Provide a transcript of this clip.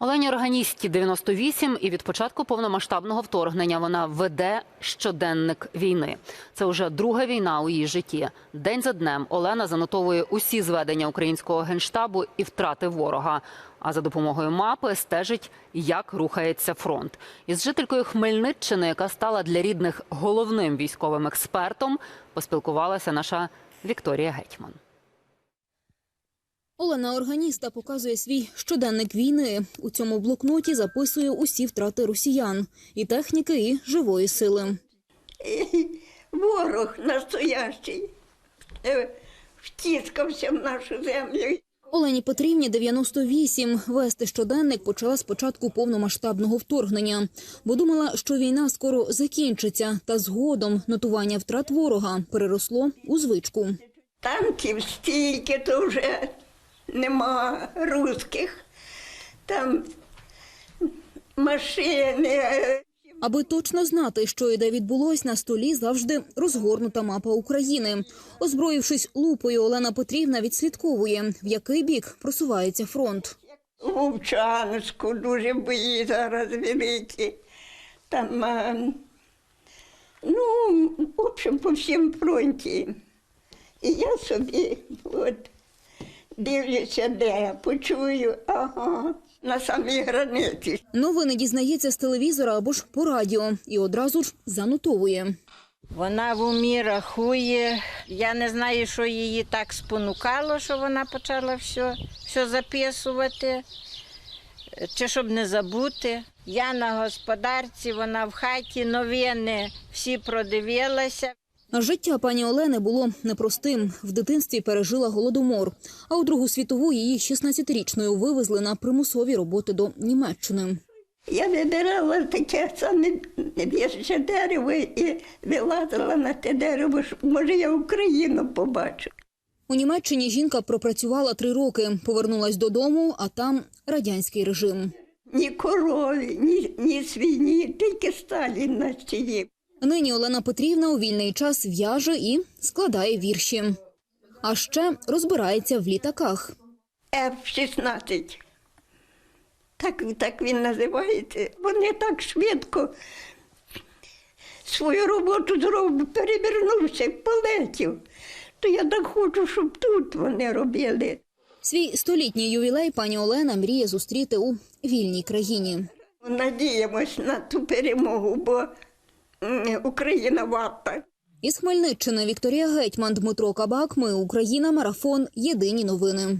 Олені Органісті 98 і від початку повномасштабного вторгнення вона веде щоденник війни. Це вже друга війна у її житті. День за днем Олена занотовує усі зведення українського генштабу і втрати ворога. А за допомогою мапи стежить, як рухається фронт. Із жителькою Хмельниччини, яка стала для рідних головним військовим експертом, поспілкувалася наша Вікторія Гетьман. Олена Органіста показує свій щоденник війни. У цьому блокноті записує усі втрати росіян і техніки, і живої сили. Ворог настоящий е, втіскався в нашу землю. Олені Петрівні 98. Вести щоденник почала з початку повномасштабного вторгнення, бо думала, що війна скоро закінчиться, та згодом нотування втрат ворога переросло у звичку. Танків стільки, то вже нема русських. Там машини. е, Аби точно знати, що і де відбулось, на столі завжди розгорнута мапа України. Озброївшись лупою, Олена Петрівна відслідковує, в який бік просувається фронт. У Вовчанську дуже бої зараз великі. Там, е, ну, в общем, по всім фронті. І я собі от, дивлюся, де, почую, ага, на самій границі. Новини дізнається з телевізора або ж по радіо і одразу ж занотовує. Вона в умі рахує. Я не знаю, що її так спонукало, що вона почала все, все записувати, чи щоб не забути. Я на господарці, вона в хаті, новини всі продивилася. А Життя пані Олени було непростим. В дитинстві пережила голодомор. А у Другу світову її 16-річною вивезли на примусові роботи до Німеччини. Я вибирала таке саме в'їжджа дерево і вилазила на те дерево, може, я Україну побачу. У Німеччині жінка пропрацювала три роки, повернулась додому, а там радянський режим. Ні корові, ні, ні свині, тільки Сталін на стіні. Нині Олена Петрівна у вільний час в'яже і складає вірші. А ще розбирається в літаках. F-16. Так, так він називається. Вони так швидко свою роботу зробив, перевернувся полетів. То я так хочу, щоб тут вони робили. Свій столітній ювілей пані Олена мріє зустріти у вільній країні. Надіємось на ту перемогу, бо Україна варта. Із Хмельниччини Вікторія Гетьман, Дмитро Кабак. Ми Україна. Марафон. Єдині новини.